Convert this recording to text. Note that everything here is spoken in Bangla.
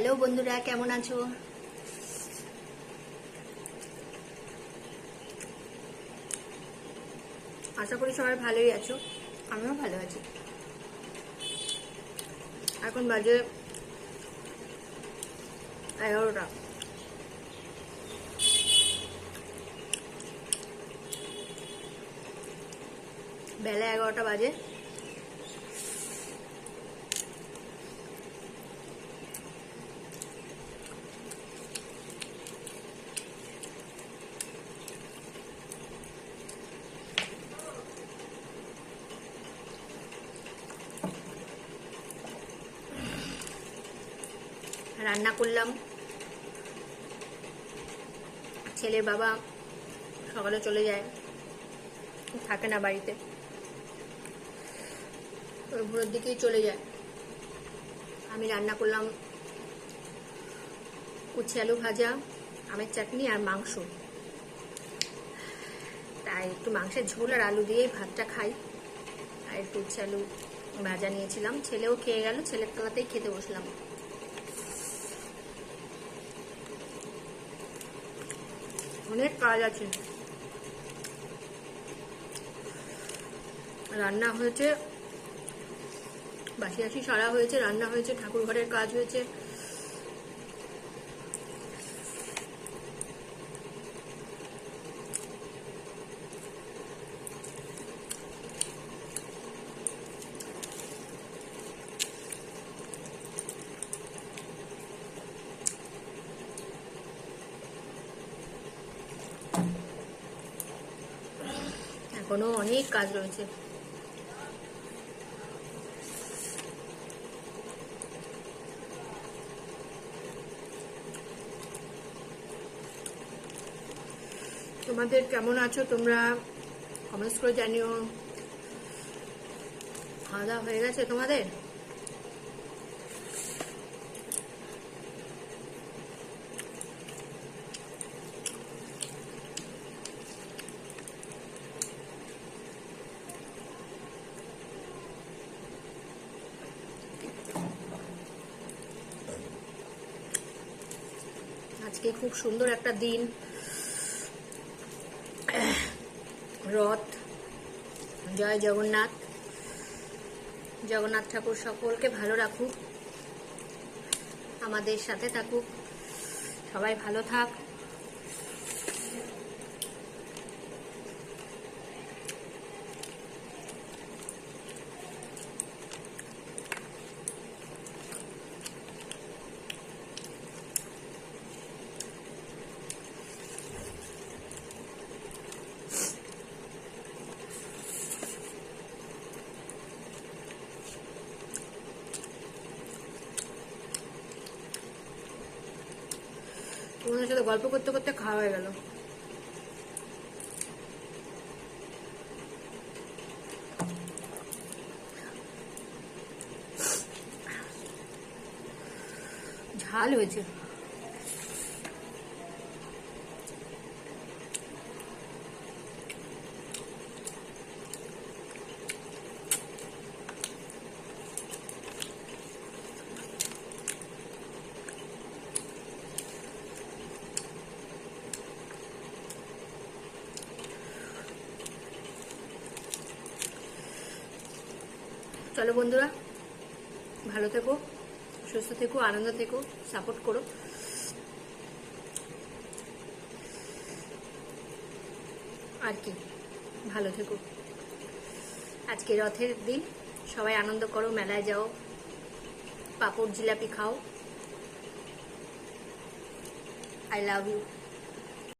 হ্যালো বন্ধুরা, কেমন আছো? আশা করি সবাই ভালোই আছো, আমিও ভালো আছি। এখন বাজে এগারোটা। বেলা এগারোটা বাজে। রান্না করলাম। ছেলের বাবা সকালে চলে যায়, থাকে না বাড়িতে। ভোরের দিকেই চলে যায়। আমি রান্না করলাম উচ্ছে আলু ভাজা, আমের চাটনি আর মাংস। তাই একটু মাংসের ঝোল আর আলু দিয়েই ভাতটা খাই। আর একটু উচ্ছে আলু ভাজা নিয়েছিলাম। ছেলেও খেয়ে গেল, ছেলের তলাতেই খেতে বসলাম। অনেক কাজ আছে। রান্না হয়েছে বাসি আসি সারা হয়েছে, রান্না হয়েছে ঠাকুর ঘরের কাজ হয়েছে। এখনও অনেক কাজ রয়েছে। তোমাদের কেমন আছো তোমরা? কমেন্টস করে জানিও। খাওয়া হয়ে গেছে তোমাদের? আজকে খুব সুন্দর একটা দিন। রথ। জয় জগন্নাথ। জগন্নাথ ঠাকুর সকলকে ভালো রাখুক। আমাদের সাথে থাকুক। সবাই ভালো থাক। তোমাদের সাথে গল্প করতে করতে খাওয়া হয়ে গেল। ঝাল হয়েছে। চলো বন্ধুরা, ভালো থেকো, সুস্থ থেকো, আনন্দ থেকো সাপোর্ট করো। আর কি, ভালো থেকো। আজকে রথের দিন, সবাই আনন্দ করো, মেলায় যাও, পাপড় জিলাপি খাও। I love you